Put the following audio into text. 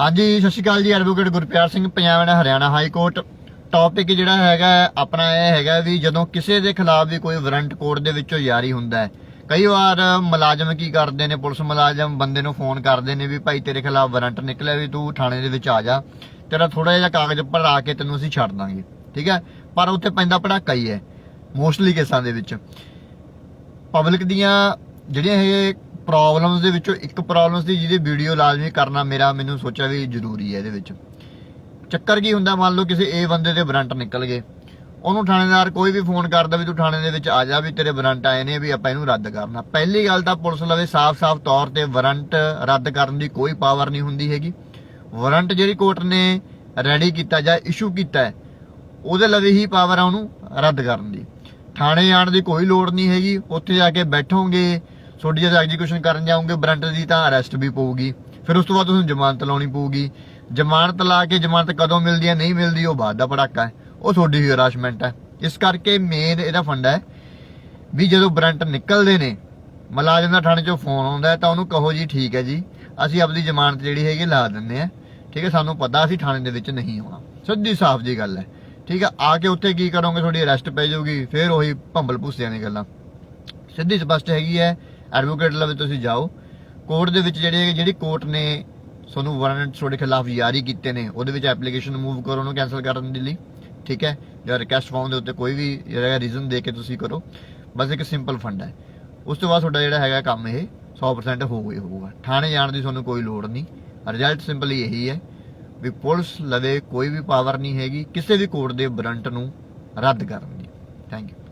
ਹਾਂਜੀ, Sat Sri Akal ji advocate Gurpiar Singh, Punjab and Haryana high court. Topic ਜਿਹੜਾ ਹੈਗਾ, ਆਪਣਾ ਇਹ ਹੈਗਾ ਵੀ ਜਦੋਂ ਕਿਸੇ ਦੇ ਖਿਲਾਫ ਵੀ ਕੋਈ ਵਾਰੰਟ ਕੋਰਟ ਦੇ ਵਿੱਚੋਂ ਜਾਰੀ ਹੁੰਦਾ ਹੈ, ਕਈ ਵਾਰ ਮੁਲਾਜ਼ਮ ਕੀ ਕਰਦੇ ਨੇ, ਪੁਲਿਸ ਮੁਲਾਜ਼ਮ ਬੰਦੇ ਨੂੰ ਫੋਨ ਕਰਦੇ ਨੇ ਵੀ ਭਾਈ ਤੇਰੇ ਖਿਲਾਫ ਵਾਰੰਟ ਨਿਕਲਿਆ ਵੀ ਤੂੰ ਥਾਣੇ ਦੇ ਵਿੱਚ ਆ ਜਾ, ਤੇਰਾ ਥੋੜਾ ਜਿਹਾ ਕਾਗਜ਼ ਭਰਾ ਕੇ ਤੈਨੂੰ ਅਸੀਂ ਛੱਡ ਦਾਂਗੇ, ਠੀਕ ਹੈ? ਪਰ ਉੱਥੇ ਪੈਂਦਾ ਪੜਾਕਾ ਹੀ ਹੈ ਮੋਸਟਲੀ ਕੇਸਾਂ ਦੇ ਵਿੱਚ। ਪਬਲਿਕ ਦੀਆਂ ਜਿਹੜੀਆਂ ਇਹ ਪ੍ਰੋਬਲਮਸ ਦੇ ਵਿੱਚੋਂ ਇੱਕ ਪ੍ਰੋਬਲਮਸ ਦੀ ਜਿਹਦੀ ਵੀਡੀਓ ਲਾਜ਼ਮੀ ਕਰਨਾ ਮੇਰਾ ਮੈਨੂੰ ਸੋਚਿਆ ਵੀ ਜ਼ਰੂਰੀ ਹੈ ਇਹਦੇ ਵਿੱਚ। ਚੱਕਰ ਕੀ ਹੁੰਦਾ ਮੰਨ ਲਓ ਕਿਸੇ ਏ ਬੰਦੇ ਦੇ ਵਾਰੰਟ ਨਿਕਲ ਗਏ। ਉਹਨੂੰ ਥਾਣੇਦਾਰ ਕੋਈ ਵੀ ਫੋਨ ਕਰਦਾ ਵੀ ਤੂੰ ਥਾਣੇ ਦੇ ਵਿੱਚ ਆ ਜਾ ਵੀ ਤੇਰੇ ਵਾਰੰਟ ਆਏ ਨੇ ਵੀ ਆਪਾਂ ਇਹਨੂੰ ਰੱਦ ਕਰਨਾ। ਪਹਿਲੀ ਗੱਲ ਤਾਂ ਪੁਲਿਸ ਲਵੇ ਸਾਫ਼-ਸਾਫ਼ ਤੌਰ ਤੇ ਵਾਰੰਟ ਰੱਦ ਕਰਨ ਦੀ ਕੋਈ ਪਾਵਰ ਨਹੀਂ ਹੁੰਦੀ ਹੈਗੀ। ਵਾਰੰਟ ਜਿਹੜੀ ਕੋਰਟ ਨੇ ਰੈਡੀ ਕੀਤਾ ਜਾਂ ਇਸ਼ੂ ਕੀਤਾ ਉਹਦੇ ਲਵੇ ਹੀ ਪਾਵਰ ਆ ਉਹਨੂੰ ਰੱਦ ਕਰਨ ਦੀ। ਥਾਣੇ ਆਉਣ ਦੀ ਕੋਈ ਲੋੜ ਨਹੀਂ ਹੈਗੀ, ਉੱਥੇ ਜਾ ਕੇ ਬੈਠੋਗੇ ਤੁਹਾਡੀ ਜਦ ਐਗਜ਼ੀਕਿਊਸ਼ਨ ਕਰਨ ਜਾਓਗੇ ਵਾਰੰਟ ਦੀ ਤਾਂ ਅਰੈਸਟ ਵੀ ਪਊਗੀ। ਫਿਰ ਉਸ ਤੋਂ ਬਾਅਦ ਤੁਹਾਨੂੰ ਜ਼ਮਾਨਤ ਲਾਉਣੀ ਪਊਗੀ। ਜ਼ਮਾਨਤ ਲਾ ਕੇ ਜ਼ਮਾਨਤ ਕਦੋਂ ਮਿਲਦੀ ਹੈ, ਨਹੀਂ ਮਿਲਦੀ, ਉਹ ਬਾਅਦ ਦਾ ਪੜਾਕਾ ਹੈ। ਉਹ ਤੁਹਾਡੀ ਹੀ ਹਰਾਸਮੈਂਟ ਹੈ। ਇਸ ਕਰਕੇ ਮੇਨ ਇਹਦਾ ਫੰਡਾ ਹੈ ਵੀ ਜਦੋਂ ਵਾਰੰਟ ਨਿਕਲਦੇ ਨੇ, ਮੁਲਾਜ਼ਮ ਦਾ ਥਾਣੇ ਚੋਂ ਫੋਨ ਆਉਂਦਾ ਤਾਂ ਉਹਨੂੰ ਕਹੋ ਜੀ, ਠੀਕ ਹੈ ਜੀ, ਅਸੀਂ ਆਪਣੀ ਜ਼ਮਾਨਤ ਜਿਹੜੀ ਹੈਗੀ ਲਾ ਦਿੰਨੇ ਆ ਠੀਕ ਹੈ, ਸਾਨੂੰ ਪਤਾ ਅਸੀਂ ਥਾਣੇ ਦੇ ਵਿੱਚ ਨਹੀਂ ਆਉਣਾ। ਸਿੱਧੀ ਸਾਫ਼ ਜੀ ਗੱਲ ਹੈ। ਠੀਕ ਹੈ, ਆ ਕੇ ਉੱਥੇ ਕੀ ਕਰੋਗੇ? ਤੁਹਾਡੀ ਅਰੈਸਟ ਪੈ ਜਾਊਗੀ। ਫਿਰ ਉਹੀ ਭੰਬਲ ਭੁੱਸਿਆਂ ਦੀ ਗੱਲਾਂ। ਸਿੱਧੀ ਸਪਸ਼ਟ ਹੈਗੀ ਹੈ ਐਡਵੋਕੇਟ ਲਵੇ ਤੁਸੀਂ ਜਾਓ। ਕੋਰਟ ਦੇ ਵਿੱਚ ਜਿਹੜੇ ਜਿਹੜੀ ਕੋਰਟ ਨੇ ਤੁਹਾਨੂੰ ਵਾਰੰਟ ਤੁਹਾਡੇ ਖਿਲਾਫ ਜਾਰੀ ਕੀਤੇ ਨੇ, ਉਹਦੇ ਵਿੱਚ ਐਪਲੀਕੇਸ਼ਨ ਮੂਵ ਕਰੋ, ਉਹਨੂੰ ਕੈਨਸਲ ਕਰਨ ਦੇ ਲਈ। ਠੀਕ ਹੈ? ਜਾਂ ਰਿਕਵੈਸਟ ਫਾਰਮ ਦੇ ਉੱਤੇ ਕੋਈ ਵੀ ਜਿਹੜਾ ਰੀਜ਼ਨ ਦੇ ਕੇ ਤੁਸੀਂ ਕਰੋ। ਬਸ ਇੱਕ ਸਿੰਪਲ ਫੰਡ ਹੈ। ਉਸ ਤੋਂ ਬਾਅਦ ਤੁਹਾਡਾ ਜਿਹੜਾ ਹੈਗਾ ਕੰਮ ਇਹ 100% ਹੋ ਹੀ ਹੋਊਗਾ। ਥਾਣੇ ਜਾਣ ਦੀ ਤੁਹਾਨੂੰ ਕੋਈ ਲੋੜ ਨਹੀਂ। ਰਿਜ਼ਲਟ ਸਿੰਪਲੀ ਇਹੀ ਹੈ ਵੀ ਪੁਲਿਸ ਲਵੇ, ਕੋਈ ਵੀ ਪਾਵਰ ਨਹੀਂ ਹੈਗੀ, ਕਿਸੇ ਵੀ ਕੋਰਟ ਦੇ ਵਾਰੰਟ ਨੂੰ ਰੱਦ ਕਰਨ ਦੀ। Thank you